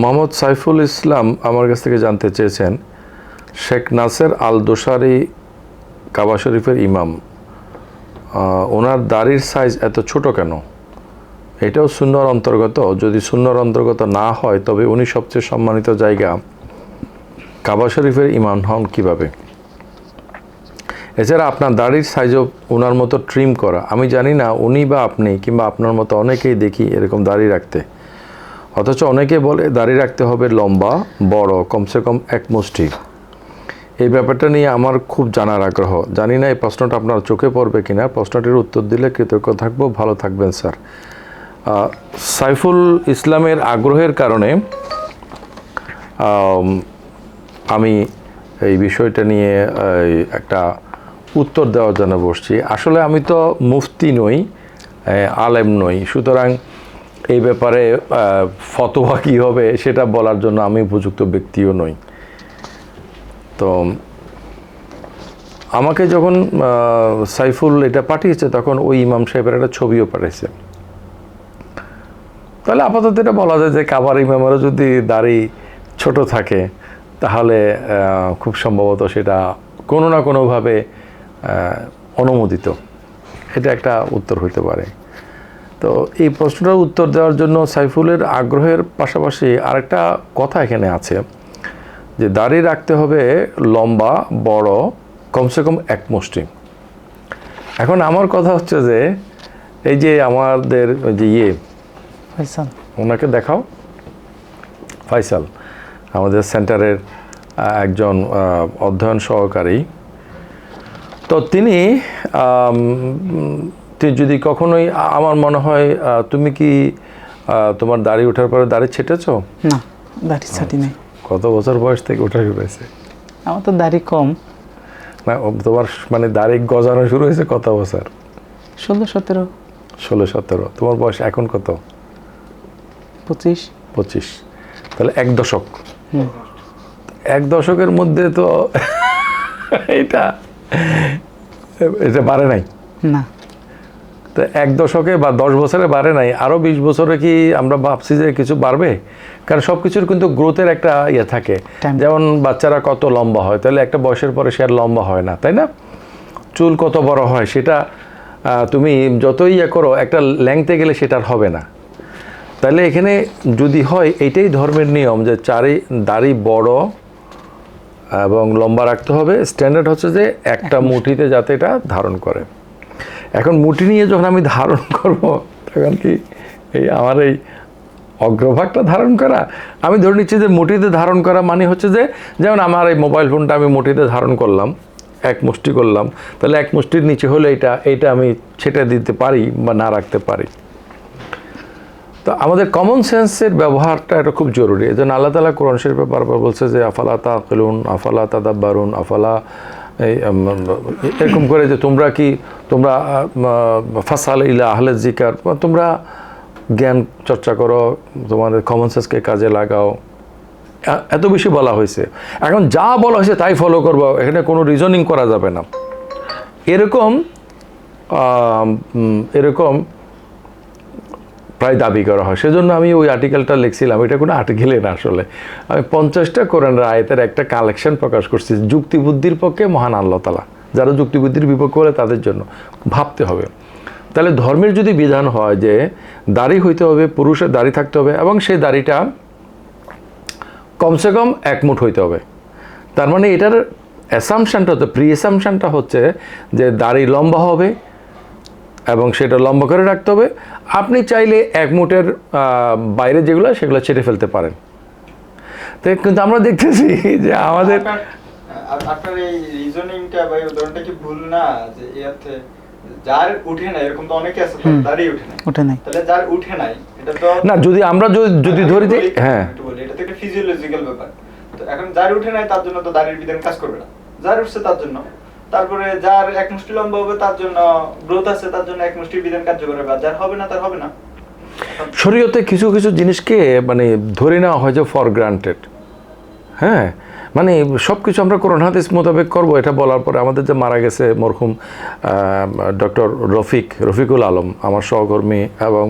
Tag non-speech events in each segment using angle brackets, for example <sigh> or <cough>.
মোহাম্মদ সাইফুল ইসলাম আমার কাছ থেকে জানতে চেয়েছেন, শেখ নাসের আল দোসারি কাবা শরীফের ইমাম। ওনার দাড়ির সাইজ এত ছোট কেন? এটাও শূন্যর অন্তর্গত। যদি শূন্যর অন্তর্গত না হয়, তবে উনি সবচেয়ে সম্মানিত জায়গা কাবা শরীফের ইমাম হন কীভাবে? এছাড়া আপনার দাড়ির সাইজও ওনার মতো ট্রিম করা। আমি জানি না, উনি বা আপনি কিংবা আপনার মতো অনেকেই দেখি এরকম দাড়ি রাখতে। অথচ অনেকে বলে দাড়ি রাখতে হবে লম্বা, বড়, কমসে কম এক মুষ্টি। এই ব্যাপারটা নিয়ে আমার খুব জানার আগ্রহ। জানি না এই প্রশ্নটা আপনার চোখে পড়বে কিনা। প্রশ্নটির উত্তর দিলে কৃতজ্ঞ থাকব। ভালো থাকবেন, স্যার। সাইফুল ইসলামের আগ্রহের কারণে, আমি এই বিষয়টা নিয়ে একটা উত্তর দেওয়ার জন্য বসছি। আসলে আমি তো মুফতি নই আলেম নই। সুতরাং এই ব্যাপারে ফতোয়া কী হবে সেটা বলার জন্য আমি উপযুক্ত ব্যক্তিও নই। তো আমাকে যখন সাইফুল এটা পাঠিয়েছে, তখন ওই ইমাম সাহেবের একটা ছবিও পাঠিয়েছে তাহলে আপাতত এটা বলা যায় যে কাবার ইমামেরও যদি দাড়ি ছোট থাকে, তাহলে খুব সম্ভবত সেটা কোনো না কোনোভাবে অনুমোদিত। এটা একটা উত্তর হইতে পারে। তো এই প্রশ্নটার উত্তর দেওয়ার জন্য সাইফুলের আগ্রহের পাশাপাশি আরেকটা কথা এখানে আছে যে দাড়ি রাখতে হবে লম্বা বড় কমসে কম এক মুষ্টি। এখন আমার কথা হচ্ছে যে এই যে আমাদের ওই যে ইয়ে ফয়সাল। ওনাকে দেখাও। ফাইসাল আমাদের সেন্টারের একজন অধ্যয়ন সহকারী। তো তিনি আম, যদি কখনোই আমার মনে হয় তুমি কি তোমার দাড়ি ওঠার পরে দাড়ি ছেটেছো? না দাড়ি ছাটি নাই কত বছর বয়স থেকে ওঠা শুরু হয়েছে? আমার তো দাড়ি কম। না তোমার মানে দাড়ি গজানো শুরু হয়েছে কত বছর? ষোলো সতেরো। ষোলো সতেরো। তোমার বয়স এখন কত? পঁচিশ। পঁচিশ। তাহলে এক দশক। এক দশকের মধ্যে তো <laughs> এটা এটা বাড়ে নাই? না। তো এক দশকে বা দশ বছরে বাড়ে নাই আরও বিশ বছরে কি আমরা ভাবছি যে কিছু বাড়বে? কারণ সব কিছুর কিন্তু গ্রোথের একটা ইয়ে থাকে। যেমন বাচ্চারা কত লম্বা হয় তাহলে একটা বয়সের পরে সে আর লম্বা হয় না তাই না? চুল কত বড় হয় সেটা তুমি যতই ইয়ে করো একটা ল্যাংতে গেলে সেটা আর হবে না। তাহলে এখানে যদি হয় এইটাই ধর্মের নিয়ম যে চারি দাড়ি বড় এবং লম্বা রাখতে হবে। স্ট্যান্ডার্ড হচ্ছে যে একটা মুঠিতে যাতে এটা ধারণ করে। এখন মুঠি নিয়ে যখন আমি ধারণ করব, তখন কি এই আমার এই অগ্রভাগটা ধারণ করা? আমি ধরে নিচ্ছি যে মুঠিতে ধারণ করা মানে হচ্ছে যে, যেমন আমার এই মোবাইল ফোনটা আমি মুঠিতে ধারণ করলাম, এক মুষ্টি করলাম, তাহলে এক মুষ্টির নিচে হলে এটা এইটা আমি ছেটে দিতে পারি বা না রাখতে পারি। তো আমাদের কমন সেন্সের ব্যবহারটা এটা খুব জরুরি। এই জন্য আল্লাহ তালা কোরআন শরীফে বারবার বলছে যে, আফালা তাকিলুন, আফালা তাদাব্বারুন, আফালা এই এরকম করে যে তোমরা কি, তোমরা ফাসাল ইলা আহলে জিকার, তোমরা জ্ঞান চর্চা করো, তোমাদের কমন সেন্সকে কাজে লাগাও। এত বেশি বলা হয়েছে। এখন যা বলা হয়েছে তাই ফলো করব, এখানে কোনো রিজনিং করা যাবে না। এরকম এরকম প্রায় দাবি করা হয়। সেজন্য আমি ওই আর্টিকেলটা লিখছিলাম। এটা কোনো আর্টিকেলে না আসলে। আমি পঞ্চাশটা কোরআনের আয়তের একটা কালেকশন প্রকাশ করছি, যুক্তিবুদ্ধির পক্ষে মহান আল্লাহ তালা যারা যুক্তিবুদ্ধির বিপক্ষে বলে তাদের জন্য। ভাবতে হবে। তাহলে ধর্মের যদি বিধান হয় যে দাড়ি হইতে হবে, পুরুষের দাড়ি থাকতে হবে এবং সেই দাড়িটা কমসে কম এক মুঠ হইতে হবে। তার মানে এটার অ্যাসামশানটা হচ্ছে প্রি অ্যাসামশানটা হচ্ছে যে দাড়ি লম্বা হবে এবং সেটা লম্বা করে রাখতে হবে। আপনি চাইলে এক মুঠের বাইরে যেগুলো সেগুলো ছেড়ে ফেলতে পারেন। তো কিন্তু আমরা দেখতেছি যে আমাদের আপনার এই রিজনিংটা বা এই উদাহরণটা কি ভুল না? যে যার উঠে নাই এরকম তো অনেকে আছে। তারই উঠে নাই। ওঠে নাই। তাহলে যার উঠে নাই এটা তো না যদি আমরা যদি ধরি যে হ্যাঁ। এটা তো একটা ফিজিওলজিক্যাল ব্যাপার। তো এখন যার উঠে নাই তার জন্য তো দাড়ির বিধান কাজ করবে না। যার উঠছে তার জন্য। তারপরে যার এক মুষ্টি লম্বা হবে, তার জন্য গ্রোথ আছে, তার জন্য এক মুষ্টির বিধান কার্যকর হবে। যার হবে না, তার হবে না। শরীয়তে কিছু কিছু জিনিসকে মানে ধরে নেওয়া হয় যে ফর গ্রান্টেড হ্যাঁ? মানে সব কিছু আমরা কোরআন হাদিস মোতাবেক করব, এটা বলার পরে আমাদের যে মারা গেছে মরহুম ডক্টর রফিক, রফিকুল আলম, আমার সহকর্মী এবং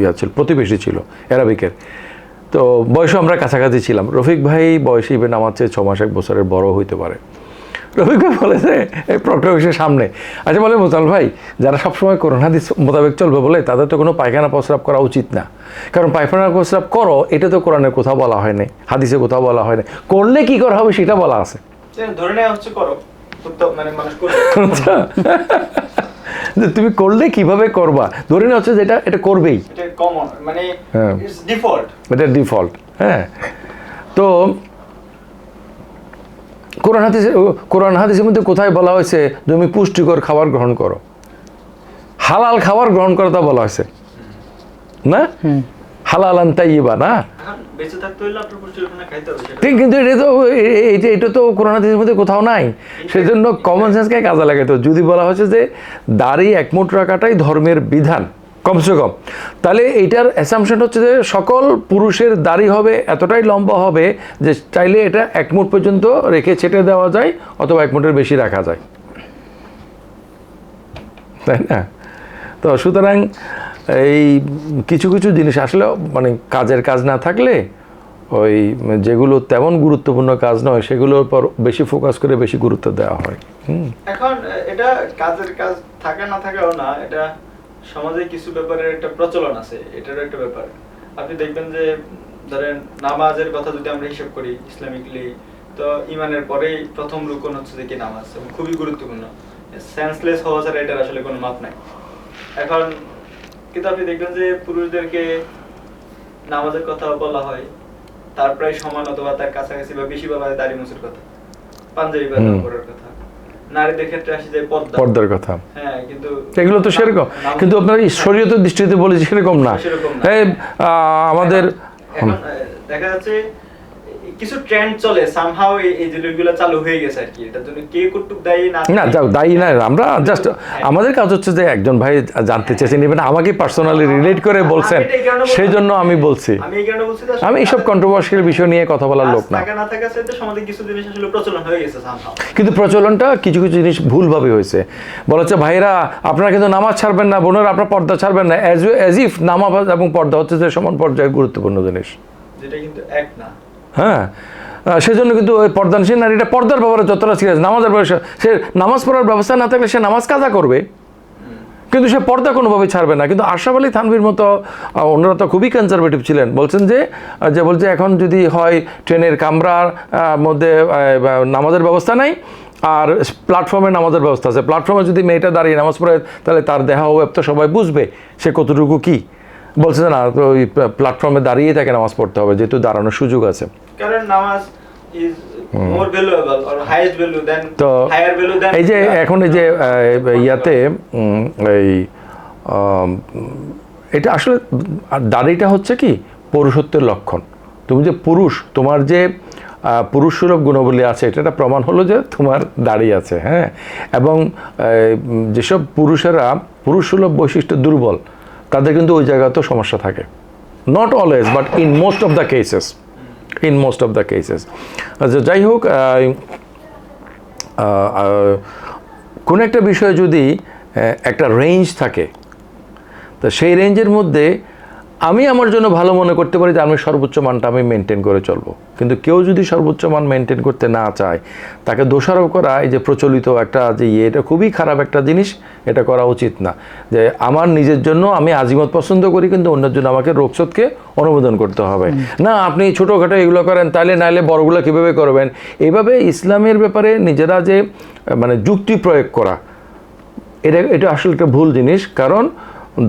ইয়া ছিল, প্রতিবেশী ছিল, অ্যারাবিকের। তো বয়সও আমরা কাছাকাছি ছিলাম। রফিক ভাই বয়সে ইভেন আমার চেয়ে ছ মাস এক বছরের বড় হইতে পারে। রফিক ভাই বলেছে এই প্রক্টরের সামনে। আচ্ছা বলে মোতাল ভাই যারা সবসময় করোনা হাদিস মোতাবেক চলবে বলে তাদের তো কোনো পায়খানা প্রস্রাব করা উচিত না। কারণ পায়খানা প্রস্রাব করো এটা তো কোরআনের কোথাও বলা হয়নি হাদিসে কোথাও বলা হয়নি। করলে কি করা হবে সেটা বলা আছে। ধরে নেওয়া হচ্ছে করো মানে মানুষ আচ্ছা। যে তুমি করলে কীভাবে করবা? ধরে নেওয়া হচ্ছে যেটা এটা করবেই। এটা কমন মানে হ্যাঁ। ডিফল্ট এটা ডিফল্ট হ্যাঁ। তো কোরআন হাদিসে কোরআন হাদিসের মধ্যে কোথায় বলা হয়েছে তুমি পুষ্টিকর খাবার গ্রহণ করো। হালাল খাবার গ্রহণ করো তা বলা হয়েছে। না? হালাল আনতাইবা না? ঠিক কিন্তু এটা তো এটা এটা তো কোরআন হাদিসের মধ্যে কোথাও নাই। সেজন্য কমন সেন্সকে কাজে লাগে তো যদি বলা হয়েছে যে দাড়ি একমুট রাখাটাই ধর্মের বিধান কমসে কম। তাহলে এইটার অ্যাসামশন হচ্ছে যে সকল পুরুষের দাড়ি হবে এতটাই লম্বা হবে যে চাইলে এটা এক একমুট পর্যন্ত রেখে ছেটে দেওয়া যায় অথবা এক একমুটের বেশি রাখা যায়। তাই না? তো সুতরাং এই কিছু কিছু জিনিস আসলে মানে কাজের কাজ না থাকলে ওই যেগুলো তেমন গুরুত্বপূর্ণ কাজ নয় সেগুলোর পর বেশি ফোকাস করে বেশি গুরুত্ব দেওয়া হয়। এখন এটা কাজের কাজ থাকা না থাকাও না, এটা সমাজে কিছু ব্যাপারের একটা প্রচলন আছে এটারও একটা ব্যাপার। আপনি দেখবেন যে ধরেন নামাজের কথা যদি আমরা হিসাব করি ইসলামিকলি তো ইমানের পরেই প্রথম রুকন হচ্ছে যে কি নামাজ এবং খুবই গুরুত্বপূর্ণ। সেন্সলেস হওয়া ছাড়া এটার আসলে কোনো মাপ নাই। এখন কিন্তু আপনি দেখবেন যে পুরুষদেরকে নামাজের কথা বলা হয় তার প্রায় সমান অথবা তার কাছাকাছি বা বেশি বলা হয় দাড়ি মুসুর কথা পাঞ্জাবি বা। কথা। নারীদের ক্ষেত্রে আসে যে পর্দা। পর্দার কথা। হ্যাঁ কিন্তু এগুলো তো সেরকম। কিন্তু আপনার শরীয়তের দৃষ্টিতে বলেছি সেরকম না। আহ, আমাদের দেখা যাচ্ছে কিছু ট্রেন্ড চলে সামহাও এই জিনিসগুলো চালু হয়ে গেছে আর কি। এটার জন্য কে কটুক দায়ী না না দায়ী না আমরা জাস্ট আমাদের কাজ হচ্ছে যে একজন ভাই জানতে চেয়েছেন ইভেন আমাকে পার্সোনালি রিলেট করে বলছেন সেই জন্য আমি বলছি। আমি এইসব কন্ট্রোভার্সিয়াল বিষয় নিয়ে কথা বলার লোক না। থাকা না থাকা সাথে সমাজে কিছু জিনিস আসলে প্রচলন হয়ে গেছে সামহাও কিন্তু প্রচলনটা কিছু কিছু জিনিস ভুলভাবে হয়েছে। বলা হচ্ছে ভাইরা আপনারা কিন্তু নামাজ ছাড়বেন না বোনেরা আপনার পর্দা ছাড়বেন না অ্যাজ ইফ নামাজ এবং পর্দা হচ্ছে যে সমান পর্যায়ে গুরুত্বপূর্ণ জিনিস। যেটা কিন্তু এক না। হ্যাঁ? সেজন্য কিন্তু ওই পর্দানসীন নারীটা পর্দার ব্যাপারে যতটা সিরিয়াস নামাজের ব্যবসা সে নামাজ পড়ার ব্যবস্থা না থাকলে সে নামাজ কাজা করবে। কিন্তু সে পর্দা কোনোভাবে ছাড়বে না। কিন্তু আশরাফ আলী থানভির মতো ওনারা তো খুবই কনজারভেটিভ ছিলেন। বলছেন যে যে বলছে এখন যদি হয় ট্রেনের কামরার মধ্যে নামাজের ব্যবস্থা নাই, আর প্ল্যাটফর্মে নামাজের ব্যবস্থা আছে। প্ল্যাটফর্মে যদি মেয়েটা দাঁড়িয়ে নামাজ পড়ে, তাহলে তার দেহা অভাব তো সবাই বুঝবে। সে কতটুকু কি? বলছে না তো ওই প্ল্যাটফর্মে দাঁড়িয়ে তাকে নামাজ পড়তে হবে যেহেতু দাঁড়ানোর সুযোগ আছে। কারণ নামাজ তো এই যে এখন এই যে ইয়াতে এই এটা আসলে দাড়িটা হচ্ছে কি পুরুষত্বের লক্ষণ। তুমি যে পুরুষ তোমার যে আহ, পুরুষ সুলভ গুণাবলী আছে এটা একটা প্রমাণ হলো যে তোমার দাড়ি আছে হ্যাঁ? এবং যেসব পুরুষেরা পুরুষ সুলভ বৈশিষ্ট্য দুর্বল তাদের কিন্তু ওই জায়গাতেও সমস্যা থাকে। Not always but in most of the cases in most of the cases আচ্ছা যাই হোক কোনো একটা বিষয়ে যদি একটা রেঞ্জ থাকে, তো সেই রেঞ্জের মধ্যে আমি আমার জন্য ভালো মনে করতে পারি যে আমি সর্বোচ্চ মানটা আমি মেনটেন করে চলবো। কিন্তু কেউ যদি সর্বোচ্চ মান মেনটেন করতে না চায় তাকে দোষারোপ করা এই যে প্রচলিত একটা যে ইয়ে এটা খুবই খারাপ একটা জিনিস এটা করা উচিত না। যে আমার নিজের জন্য আমি আজিমত পছন্দ করি কিন্তু অন্যের জন্য আমাকে রোগশোধকে অনুমোদন করতে হবে। না আপনি ছোটোখাটো এগুলো করেন তাহলে নাইলে বড়গুলো কীভাবে করবেন? এইভাবে ইসলামের ব্যাপারে নিজেরা যে মানে যুক্তি প্রয়োগ করা এটা এটা আসলে একটা ভুল জিনিস। কারণ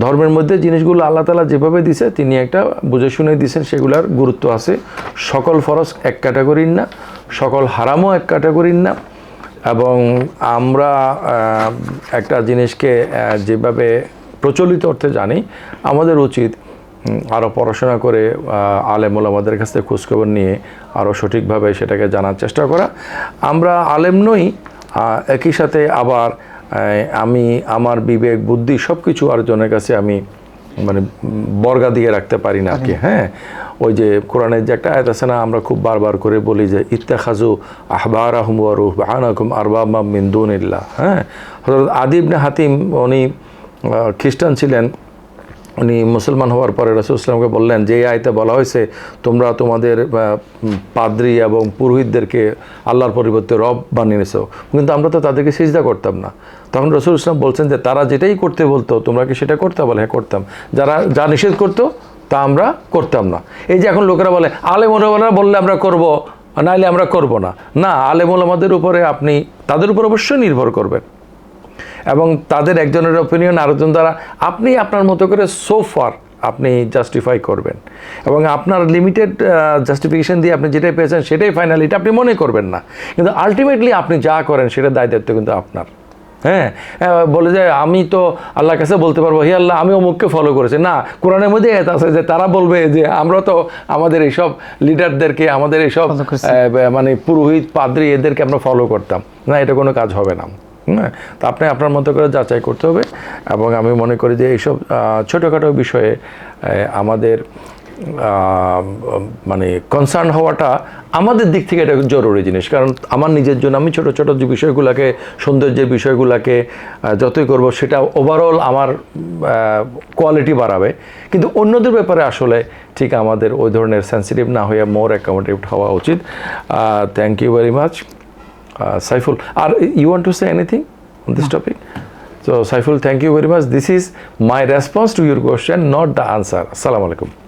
ধর্মের মধ্যে জিনিসগুলো আল্লাহ তালা যেভাবে দিছে, তিনি একটা বুঝে শুনে দিছেন, সেগুলার গুরুত্ব আছে। সকল ফরজ এক ক্যাটাগরির না, সকল হারামও এক ক্যাটাগরির না। এবং আমরা একটা জিনিসকে যেভাবে প্রচলিত অর্থে জানি, আমাদের উচিত আরও পড়াশোনা করে আলেম ওলামাদের কাছ থেকে খোঁজখবর নিয়ে আরও সঠিকভাবে সেটাকে জানার চেষ্টা করা। আমরা আলেম নই একই সাথে আবার আমি আমার বিবেক বুদ্ধি সব কিছু অর্জনের কাছে আমি মানে বর্গা দিয়ে রাখতে পারি না আর কি হ্যাঁ? ওই যে কোরআনের যে একটা আয়াত আছে না আমরা খুব বারবার করে বলি যে ইত্তেখাজু আহবার আহম ওয়ারুহ আরবা মিন্দুন ইল্লা হ্যাঁ? আদিব না হাতিম উনি খ্রিস্টান ছিলেন উনি মুসলমান হওয়ার পরে রসুল ইসলামকে বললেন, যে এই আয়তে বলা হয়েছে, তোমরা তোমাদের পাদ্রী এবং পুরোহিতদেরকে আল্লাহর পরিবর্তে রব বানিয়ে নিয়েছো কিন্তু আমরা তো তাদেরকে সিজদা করতাম না। তখন রসুল ইসলাম বলছেন যে, তারা যেটাই করতে বলতো, তোমরা কি সেটা করতে? বলে হ্যাঁ করতাম। যারা যা নিষেধ করতো, তা আমরা করতাম না। এই যে এখন লোকেরা বলে আলে মোরবালা বললে আমরা করব নাইলে আমরা করব না। না আলেমুল আমাদের উপরে আপনি, তাদের উপর অবশ্যই নির্ভর করবেন। এবং তাদের একজনের ওপিনিয়ন আরেকজন দ্বারা আপনি আপনার মতো করে সোফার আপনি জাস্টিফাই করবেন। এবং আপনার লিমিটেড জাস্টিফিকেশন দিয়ে আপনি যেটাই পেয়েছেন সেটাই ফাইনাল এটা আপনি মনে করবেন না। কিন্তু আলটিমেটলি আপনি যা করেন সেটা দায় দায়িত্ব কিন্তু আপনার। হ্যাঁ? বলে যে আমি তো আল্লাহর কাছে বলতে পারব হে আল্লাহ আমি অমুককে ফলো করেছি। না কোরআনের মধ্যে এত আছে যে তারা বলবে যে আমরা তো আমাদের এইসব লিডারদেরকে আমাদের এইসব মানে পুরোহিত পাদ্রী এদেরকে আমরা ফলো করতাম। না এটা কোনো কাজ হবে না। হ্যাঁ? তা আপনি আপনার মতো করে যাচাই করতে হবে এবং আমি মনে করি যে এইসব ছোটোখাটো বিষয়ে আমাদের মানে কনসার্ন হওয়াটা আমাদের দিক থেকে এটা জরুরি জিনিস। কারণ আমার নিজের জন্য আমি ছোট ছোট যে বিষয়গুলোকে, সৌন্দর্যের বিষয়গুলোকে যতই করব সেটা ওভারঅল আমার কোয়ালিটি বাড়াবে। কিন্তু অন্যদের ব্যাপারে আসলে ঠিক আমাদের ওই ধরনের সেন্সিটিভ না হয়ে মোর অ্যাকাউন্টেড হওয়া উচিত। Thank you very much uh, Saiful. Are, you want to say anything on this no. topic? So Saiful, thank you very much. This is my response to your question, not the answer. Assalamu alaikum.